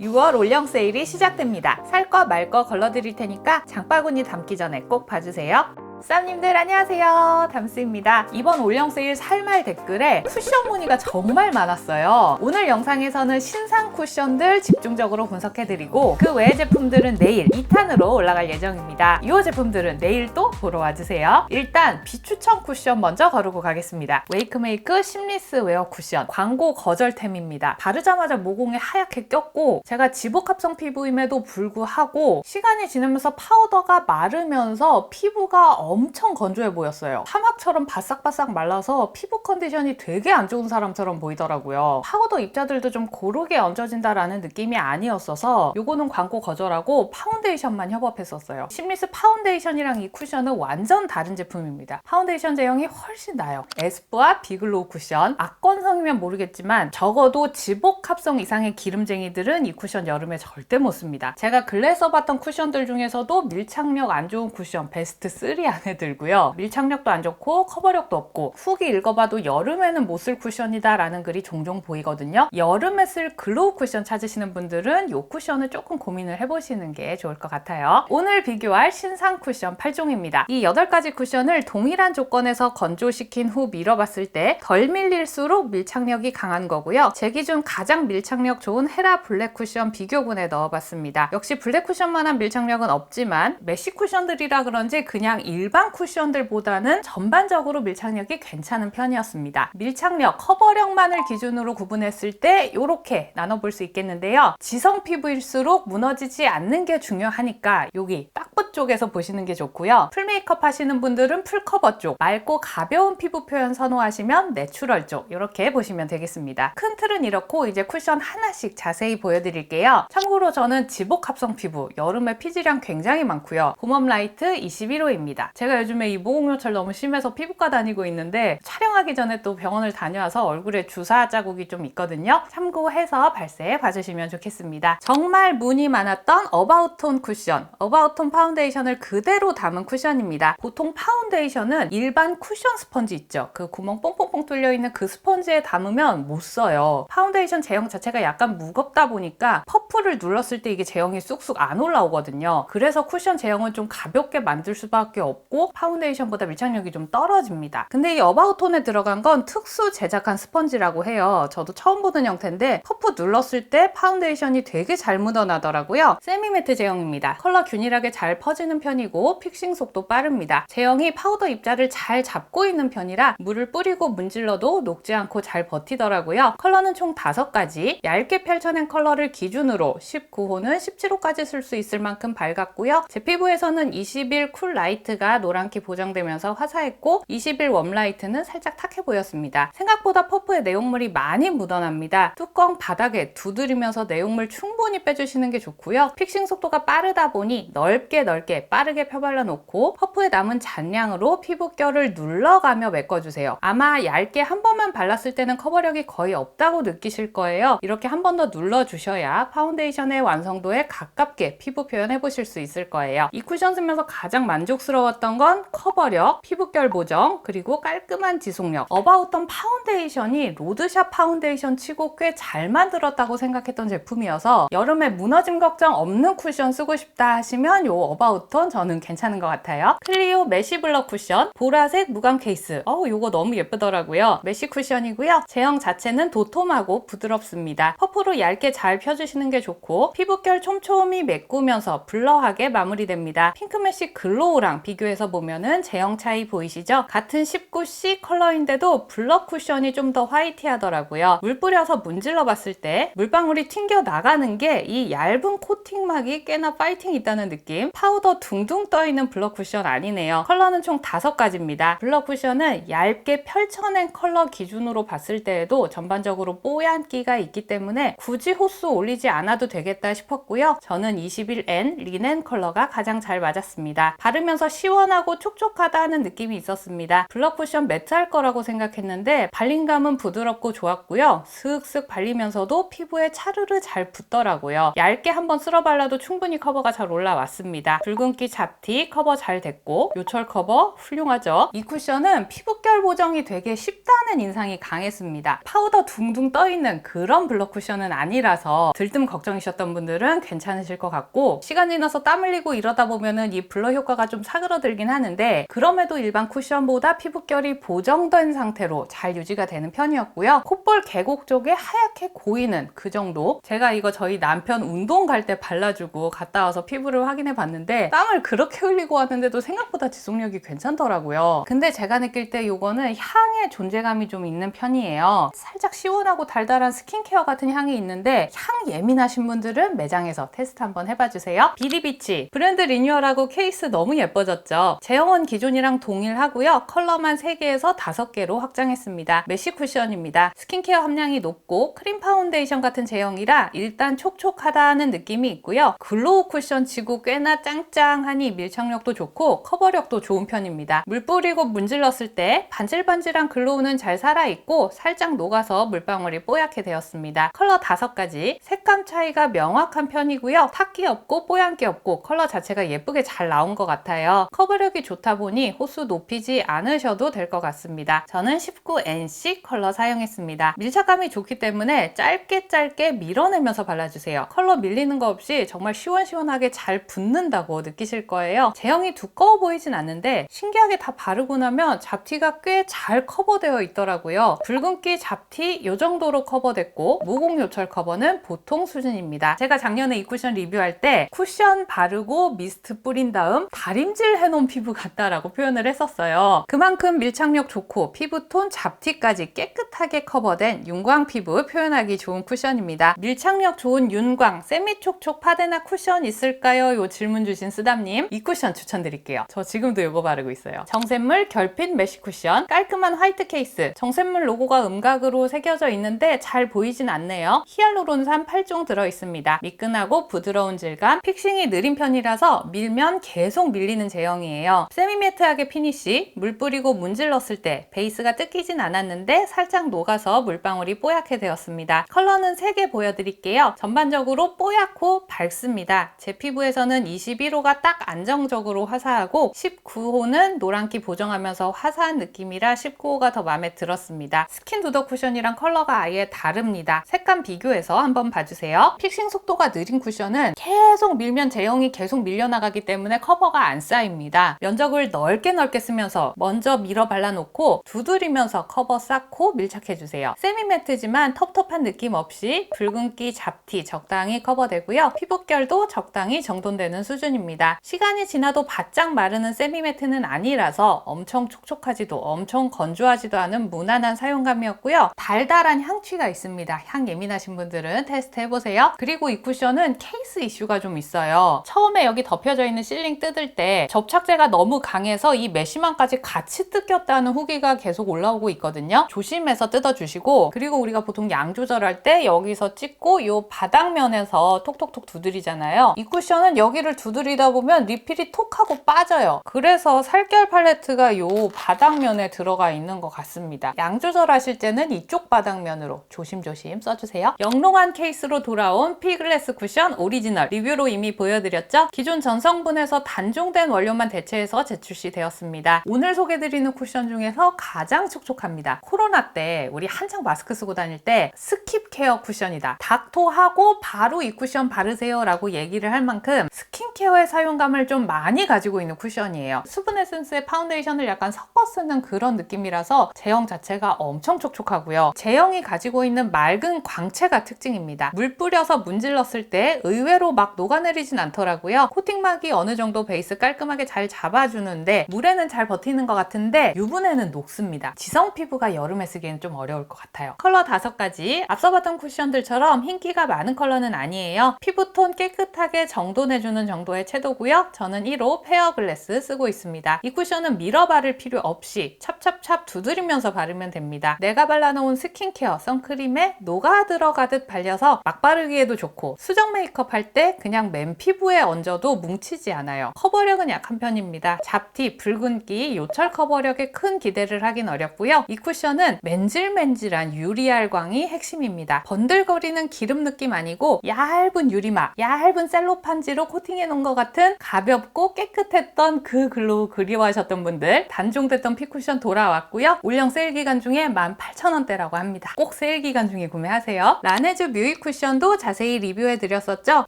6월 올영 세일이 시작됩니다. 살 거 말 거 걸러드릴 테니까 장바구니 담기 전에 꼭 봐주세요. 쌈님들 안녕하세요. 담스입니다. 이번 올영 세일 살말 댓글에 쿠션 문의가 정말 많았어요. 오늘 영상에서는 신상 쿠션들 집중적으로 분석해드리고 그 외의 제품들은 내일 2탄으로 올라갈 예정입니다. 이 제품들은 내일 또 보러 와주세요. 일단 비추천 쿠션 먼저 거르고 가겠습니다. 웨이크메이크 심리스 웨어 쿠션 광고 거절템입니다. 바르자마자 모공에 하얗게 꼈고 제가 지복합성 피부임에도 불구하고 시간이 지나면서 파우더가 마르면서 피부가 엄청 건조해 보였어요. 사막처럼 바싹바싹 말라서 피부 컨디션이 되게 안 좋은 사람처럼 보이더라고요. 파우더 입자들도 좀 고르게 얹어진다라는 느낌이 아니었어서 요거는 광고 거절하고 파운데이션만 협업했었어요. 심리스 파운데이션이랑 이 쿠션은 완전 다른 제품입니다. 파운데이션 제형이 훨씬 나요. 에스쁘아 비글로우 쿠션. 악건성이면 모르겠지만 적어도 지복 합성 이상의 기름쟁이들은 이 쿠션 여름에 절대 못 씁니다. 제가 근래 써봤던 쿠션들 중에서도 밀착력 안 좋은 쿠션 베스트 3 안에 들고요. 밀착력도 안 좋고 커버력도 없고 후기 읽어봐도 여름에는 못 쓸 쿠션이다 라는 글이 종종 보이거든요. 여름에 쓸 글로우 쿠션 찾으시는 분들은 이 쿠션을 조금 고민을 해보시는 게 좋을 것 같아요. 오늘 비교할 신상 쿠션 8종입니다. 이 8가지 쿠션을 동일한 조건에서 건조시킨 후 밀어봤을 때 덜 밀릴수록 밀착력이 강한 거고요. 제 기준 가장 밀착력 좋은 헤라 블랙 쿠션 비교군에 넣어봤습니다. 역시 블랙 쿠션만한 밀착력은 없지만 메쉬 쿠션들이라 그런지 그냥 일반 쿠션들보다는 전반적으로 밀착력이 괜찮은 편이었습니다. 밀착력, 커버력만을 기준으로 구분했을 때 이렇게 나눠볼 수 있겠는데요. 지성 피부일수록 무너지지 않는 게 중요하니까 여기 딱부 쪽에서 보시는 게 좋고요. 풀 메이크업 하시는 분들은 풀 커버 쪽, 맑고 가벼운 피부 표현 선호하시면 내추럴 쪽 이렇게 보시면 되겠습니다. 큰 틀은 이렇고 이제 쿠션 하나씩 자세히 보여드릴게요. 참고로 저는 지복 합성 피부, 여름에 피지량 굉장히 많고요. 봄웜 라이트 21호입니다. 제가 요즘에 이 모공요철 너무 심해서 피부과 다니고 있는데 촬영하기 전에 또 병원을 다녀와서 얼굴에 주사 자국이 좀 있거든요. 참고해서 발색 봐주시면 좋겠습니다. 정말 문이 많았던 어바웃톤 쿠션, 어바웃톤 파운데이션을 그대로 담은 쿠션입니다. 보통 파운데이션은 일반 쿠션 스펀지 있죠. 그 구멍 뽕뽕뽕 뚫려 있는 그 스펀지에 담으면 못 써요. 파운데이션 제형 자체가 약간 무겁다 보니까 퍼프를 눌렀을 때 이게 제형이 쑥쑥 안 올라오거든요. 그래서 쿠션 제형은 좀 가볍게 만들 수밖에 없고 파운데이션보다 밀착력이 좀 떨어집니다. 근데 이 어바웃톤에 들어간 건 특수 제작한 스펀지라고 해요. 저도 처음 보는 형태인데 퍼프 눌렀을 때 파운데이션이 되게 잘 묻어나더라고요. 세미매트 제형입니다. 컬러 균일하게 잘 퍼지는 편이고 픽싱 속도 빠릅니다. 제형이 파우더 입자를 잘 잡고 있는 편이라 물을 뿌리고 문질러도 녹지 않고 잘 버티더라고요. 컬러는 총 5가지. 얇게 펼쳐낸 컬러를 기준으로 19호는 17호까지 쓸 수 있을 만큼 밝았고요. 제 피부에서는 20일 쿨 라이트가 노란기 보정되면서 화사했고 20일 웜 라이트는 살짝 탁해 보였습니다. 생각보다 퍼프에 내용물이 많이 묻어납니다. 뚜껑 바닥에 두드리면서 내용물 충분히 빼주시는 게 좋고요. 픽싱 속도가 빠르다 보니 넓게 넓게 빠르게 펴발라 놓고 퍼프에 남은 잔량으로 피부결을 눌러가며 메꿔주세요. 아마 얇게 한 번만 발랐을 때는 커버력이 거의 없다고 느끼실 거예요. 이렇게 한 번 더 눌러주셔야 파운데이션의 완성도에 가깝게 피부 표현해 보실 수 있을 거예요. 이 쿠션 쓰면서 가장 만족스러웠던 건 커버력, 피부결 보정, 그리고 깔끔한 지속력. 어바웃던 파운데이션이 로드샵 파운데이션 치고 꽤 잘 만들었다고 생각했던 제품이어서 여름에 무너짐 걱정 없는 쿠션 쓰고 싶다 하시면 요 어바웃톤 저는 괜찮은 것 같아요. 클리오 메쉬 블러 쿠션, 보라색 무광 케이스. 어우, 요거 너무 예쁘더라고요. 메쉬 쿠션이고요. 제형 자체는 도톰하고 부드럽습니다. 퍼프로 얇게 잘 펴주시는 게 좋고 피부결 촘촘히 메꾸면서 블러하게 마무리됩니다. 핑크 메쉬 글로우랑 비교해서 보면은 제형 차이 보이시죠? 같은 19C 컬러인데도 블러 쿠션이 좀 더 화이티하더라고요. 물 뿌려서 문질러 봤을 때 물방울이 튕겨 나가는 게 이 얇은 코팅막이 꽤나 파이팅 있다는 느낌. 파우더 둥둥 떠 있는 블러 쿠션 아니네요. 컬러는 총 5가지입니다. 블러 쿠션은 얇게 펼쳐낸 컬러 기준으로 봤을 때에도 전반적으로 뽀얀 기가 있기 때문에 굳이 호수 올리지 않아도 되겠다 싶었고요. 저는 21N 리넨 컬러가 가장 잘 맞았습니다. 바르면서 시원 시원하고 촉촉하다 하는 느낌이 있었습니다. 블러 쿠션 매트할 거라고 생각했는데 발림감은 부드럽고 좋았고요. 슥슥 발리면서도 피부에 차르르 잘 붙더라고요. 얇게 한번 쓸어 발라도 충분히 커버가 잘 올라왔습니다. 붉은기 잡티 커버 잘 됐고 요철 커버 훌륭하죠. 이 쿠션은 피부 결 보정이 되게 쉽다는 인상이 강했습니다. 파우더 둥둥 떠있는 그런 블러 쿠션은 아니라서 들뜸 걱정이셨던 분들은 괜찮으실 것 같고 시간 지나서 땀 흘리고 이러다 보면은 이 블러 효과가 좀 사그러들긴 하는데 그럼에도 일반 쿠션보다 피부결이 보정된 상태로 잘 유지가 되는 편이었고요. 콧볼 계곡 쪽에 하얗게 고이는 그 정도 제가 이거 저희 남편 운동 갈 때 발라주고 갔다 와서 피부를 확인해 봤는데 땀을 그렇게 흘리고 왔는데도 생각보다 지속력이 괜찮더라고요. 근데 제가 느낄 때 이거 는 향의 존재감이 좀 있는 편이에요. 살짝 시원하고 달달한 스킨케어 같은 향이 있는데 향 예민하신 분들은 매장에서 테스트 한번 해봐 주세요. 비리비치 브랜드 리뉴얼하고 케이스 너무 예뻐졌죠. 제형은 기존이랑 동일하고요. 컬러만 3개에서 5개로 확장했습니다. 메쉬 쿠션입니다. 스킨케어 함량이 높고 크림 파운데이션 같은 제형이라 일단 촉촉하다는 느낌이 있고요. 글로우 쿠션 치고 꽤나 짱짱하니 밀착력도 좋고 커버력도 좋은 편입니다. 물 뿌리고 문질렀을 때 반질반질한 글로우는 잘 살아있고 살짝 녹아서 물방울이 뽀얗게 되었습니다. 컬러 5가지 색감 차이가 명확한 편이고요. 탁기 없고 뽀얀기 없고 컬러 자체가 예쁘게 잘 나온 것 같아요. 커버력이 좋다 보니 호수 높이지 않으셔도 될 것 같습니다. 저는 19NC 컬러 사용했습니다. 밀착감이 좋기 때문에 짧게 짧게 밀어내면서 발라주세요. 컬러 밀리는 거 없이 정말 시원시원하게 잘 붙는다고 느끼실 거예요. 제형이 두꺼워 보이진 않는데 신기하게 다 바르고 나면 잡티가 꽤 잘 커버되어 있더라고요. 붉은기 잡티 이 정도로 커버됐고 모공 요철 커버는 보통 수준입니다. 제가 작년에 이 쿠션 리뷰할 때 쿠션 바르고 미스트 뿌린 다음 다림질 해놓은 피부 같다라고 표현을 했었어요. 그만큼 밀착력 좋고 피부톤 잡티까지 깨끗하게 커버된 윤광 피부 표현하기 좋은 쿠션입니다. 밀착력 좋은 윤광 세미촉촉 파데나 쿠션 있을까요? 요 질문 주신 쓰담님 이 쿠션 추천드릴게요. 저 지금도 이거 바르고 있어요. 정샘물 결핀 메쉬 쿠션 깔끔한 화이트 케이스 정샘물 로고가 음각으로 새겨져 있는데 잘 보이진 않네요. 히알루론산 8종 들어있습니다. 미끈하고 부드러운 질감 픽싱이 느린 편이라서 밀면 계속 밀리는 제형이에요. 세미매트하게 피니쉬 물 뿌리고 문질렀을 때 베이스가 뜯기진 않았는데 살짝 녹아서 물방울이 뽀얗게 되었습니다. 컬러는 3개 보여드릴게요. 전반적으로 뽀얗고 밝습니다. 제 피부에서는 21호가 딱 안정적으로 화사하고 19호는 노란기 보정하면서 화사한 느낌 이라 19호가 더 마음에 들었습니다. 스킨 두더 쿠션이랑 컬러가 아예 다릅니다. 색감 비교해서 한번 봐주세요. 픽싱 속도가 느린 쿠션은 계속 밀면 제형이 계속 밀려나가기 때문에 커버가 안 쌓입니다. 면적을 넓게 넓게 쓰면서 먼저 밀어 발라놓고 두드리면서 커버 쌓고 밀착해주세요. 세미매트지만 텁텁한 느낌 없이 붉은기 잡티 적당히 커버되고요. 피부결도 적당히 정돈되는 수준입니다. 시간이 지나도 바짝 마르는 세미매트는 아니라서 엄청 촉촉하지도 엄청 건조하지도 않은 무난한 사용감이었고요. 달달한 향취가 있습니다. 향 예민하신 분들은 테스트 해보세요. 그리고 이 쿠션은 케이스 이슈가 좀 있어요. 처음에 여기 덮여져 있는 실링 뜯을 때 접착제가 너무 강해서 이 메쉬망까지 같이 뜯겼다는 후기가 계속 올라오고 있거든요. 조심해서 뜯어주시고 그리고 우리가 보통 양 조절할 때 여기서 찍고 이 바닥면에서 톡톡톡 두드리잖아요. 이 쿠션은 여기를 두드리다 보면 리필이 톡 하고 빠져요. 그래서 살결 팔레트가 이 바닥면에 들어가 있는 것 같습니다. 양 조절하실 때는 이쪽 바닥면으로 조심조심 써주세요. 영롱한 케이스로 돌아온 피글래스 쿠션 오리지널 리뷰로 이미 보여드렸죠? 기존 전성분에서 단종된 원료만 대체해서 재출시 되었습니다. 오늘 소개드리는 쿠션 중에서 가장 촉촉합니다. 코로나 때 우리 한창 마스크 쓰고 다닐 때 스킵 케어 쿠션이다. 닥토하고 바로 이 쿠션 바르세요 라고 얘기를 할 만큼 스킨케어의 사용감을 좀 많이 가지고 있는 쿠션이에요. 수분 에센스에 파운데이션을 약간 섞어 쓰는 그런 느낌이라서 제형 자체가 엄청 촉촉하고요. 제형이 가지고 있는 맑은 광채가 특징입니다. 물 뿌려서 문질렀을 때 의외로 막 녹아내리진 않더라고요. 코팅막이 어느 정도 베이스 깔끔하게 잘 잡아주는데 물에는 잘 버티는 것 같은데 유분에는 녹습니다. 지성 피부가 여름에 쓰기에는 좀 어려울 것 같아요. 컬러 다섯 가지 앞서 봤던 쿠션들처럼 흰기가 많은 컬러는 아니에요. 피부톤 깨끗하게 정돈해주는 정도 정도의 채도고요. 저는 1호 페어 글래스 쓰고 있습니다. 이 쿠션은 밀어 바를 필요 없이 찹찹찹 두드리면서 바르면 됩니다. 내가 발라놓은 스킨케어 선크림에 녹아 들어가듯 발려서 막 바르기에도 좋고 수정 메이크업 할 때 그냥 맨 피부에 얹어도 뭉치지 않아요. 커버력은 약한 편입니다. 잡티, 붉은기, 요철 커버력에 큰 기대를 하긴 어렵고요. 이 쿠션은 맨질맨질한 유리알광이 핵심입니다. 번들거리는 기름 느낌 아니고 얇은 유리막, 얇은 셀로판지로 코팅해 놓은 것 같은 가볍고 깨끗했던 그 글로우 그리워하셨던 분들 단종됐던 피쿠션 돌아왔고요. 올영 세일 기간 중에 18,000원대라고 합니다. 꼭 세일 기간 중에 구매하세요. 라네즈 뮤이 쿠션도 자세히 리뷰해 드렸었죠.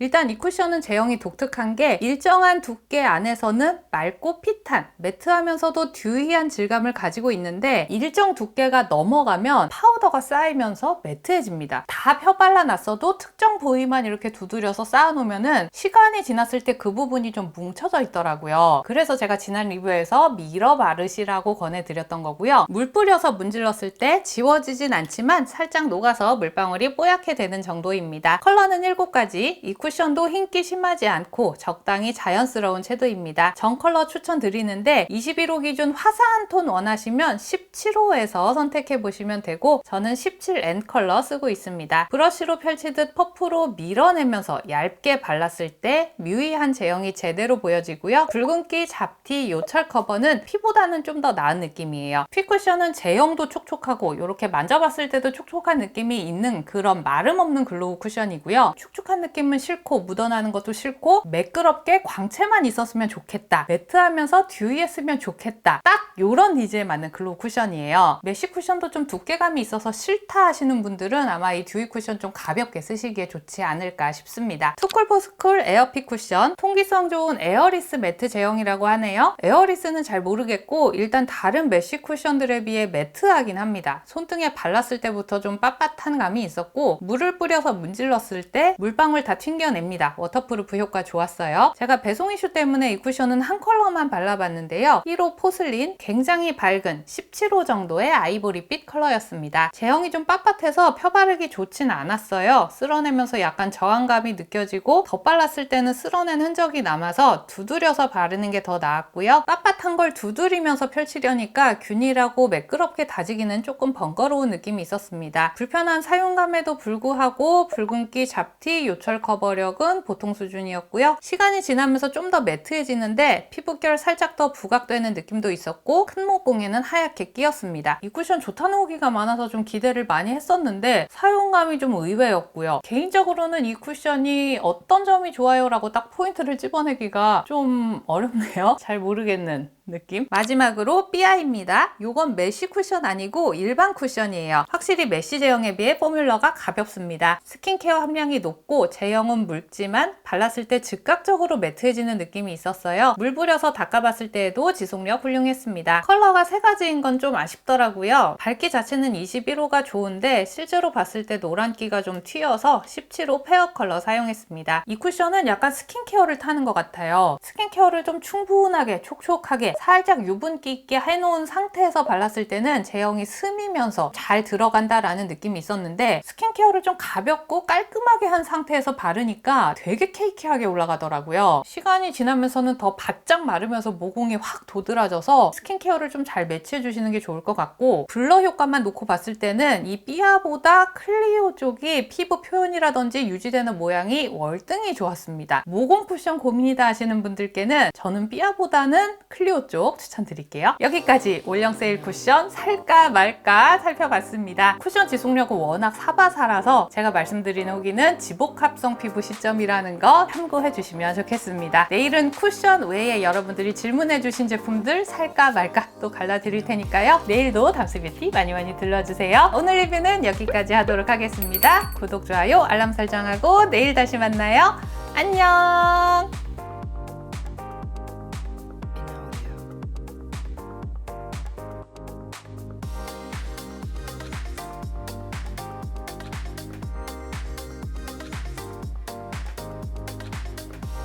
일단 이 쿠션은 제형이 독특한 게 일정한 두께 안에서는 맑고 핏한 매트하면서도 듀이한 질감을 가지고 있는데 일정 두께가 넘어가면 파우더가 쌓이면서 매트해집니다. 다 펴 발라놨어도 특정 부위만 이렇게 두드려서 쌓아놓으면은 시간이 지났을 때그 부분이 좀 뭉쳐져 있더라고요. 그래서 제가 지난 리뷰에서 밀어 바르시라고 권해드렸던 거고요. 물 뿌려서 문질렀을 때 지워지진 않지만 살짝 녹아서 물방울이 뽀얗게 되는 정도입니다. 컬러는 7가지. 이 쿠션도 흰기 심하지 않고 적당히 자연스러운 채도입니다. 전 컬러 추천드리는데 21호 기준 화사한 톤 원하시면 17호에서 선택해 보시면 되고 저는 17N 컬러 쓰고 있습니다. 브러쉬로 펼치듯 퍼프로 밀어내면서 얇게 발랐을 때 뮤이한 제형이 제대로 보여지고요. 붉은기, 잡티, 요철 커버는 피보다는 좀 더 나은 느낌이에요. 핏쿠션은 제형도 촉촉하고 이렇게 만져봤을 때도 촉촉한 느낌이 있는 그런 마름 없는 글로우 쿠션이고요. 축축한 느낌은 싫고 묻어나는 것도 싫고 매끄럽게 광채만 있었으면 좋겠다. 매트하면서 듀이했으면 좋겠다. 딱 이런 니즈에 맞는 글로우 쿠션이에요. 메쉬 쿠션도 좀 두께감이 있어서 싫다 하시는 분들은 아마 이 듀이 쿠션 좀 가볍게 쓰시기에 좋지 않을까 싶습니다. 투쿨포스쿨 에어핏 쿠션 통기성 좋은 에어리스 매트 제형이라고 하네요. 에어리스는 잘 모르겠고 일단 다른 메쉬 쿠션들에 비해 매트하긴 합니다. 손등에 발랐을 때부터 좀 빳빳한 감이 있었고 물을 뿌려서 문질렀을 때 물방울 다 튕겨냅니다. 워터프루프 효과 좋았어요. 제가 배송 이슈 때문에 이 쿠션은 한 컬러만 발라봤는데요. 1호 포슬린 굉장히 밝은 17호 정도의 아이보리빛 컬러였습니다. 제형이 좀 빳빳해서 펴바르기 좋진 않았어요. 쓸어내면서 약간 저항감이 느껴지고 덧발랐을 때는 쓸어낸 흔적이 남아서 두드려서 바르는 게 더 나았고요. 빳빳한 걸 두드리면서 펼치려니까 균일하고 매끄럽게 다지기는 조금 번거로운 느낌이 있었습니다. 불편한 사용감에도 불구하고 붉은기 잡티 요철 커버력은 보통 수준이었고요. 시간이 지나면서 좀 더 매트해지는데 피부결 살짝 더 부각되는 느낌도 있었고 큰 목공에는 하얗게 끼었습니다. 이 쿠션 좋다는 후기가 많아서 좀 기대를 많이 했었는데 사용감이 좀 의외였고요. 개인적으로는 이 쿠션이 어떤 점이 좋아요 라고 딱 포인트 를 집어내기가 좀 어렵네요. 잘 모르겠는 느낌. 마지막으로 삐아입니다. 이건 메쉬 쿠션 아니고 일반 쿠션이에요. 확실히 메쉬 제형에 비해 포뮬러가 가볍습니다. 스킨케어 함량이 높고 제형은 묽지만 발랐을 때 즉각적으로 매트해지는 느낌이 있었어요. 물 뿌려서 닦아봤을 때에도 지속력 훌륭했습니다. 컬러가 세 가지인 건 좀 아쉽더라고요. 밝기 자체는 21호가 좋은데 실제로 봤을 때 노란기가 좀 튀어서 17호 페어 컬러 사용했습니다. 이 쿠션은 약간 스킨케어를 타는 것 같아요. 스킨케어를 좀 충분하게 촉촉하게 살짝 유분기 있게 해놓은 상태에서 발랐을 때는 제형이 스미면서 잘 들어간다라는 느낌이 있었는데 스킨케어를 좀 가볍고 깔끔하게 한 상태에서 바르니까 되게 케이키하게 올라가더라고요. 시간이 지나면서는 더 바짝 마르면서 모공이 확 도드라져서 스킨케어를 좀 잘 매치해 주시는 게 좋을 것 같고 블러 효과만 놓고 봤을 때는 이 삐아보다 클리오 쪽이 피부 표현이라든지 유지되는 모양이 월등히 좋았습니다. 모공 쿠션 고민이다 하시는 분들께는 저는 삐아보다는 클리오 쪽 추천드릴게요. 여기까지 올영 세일 쿠션 살까 말까 살펴봤습니다. 쿠션 지속력은 워낙 사바사라서 제가 말씀드리는 후기는 지복 합성 피부 시점이라는 거 참고해 주시면 좋겠습니다. 내일은 쿠션 외에 여러분들이 질문해 주신 제품들 살까 말까 또 갈라드릴 테니까요. 내일도 담스뷰티 많이 많이 들러주세요. 오늘 리뷰는 여기까지 하도록 하겠습니다. 구독, 좋아요, 알람 설정하고 내일 다시 만나요. 안녕!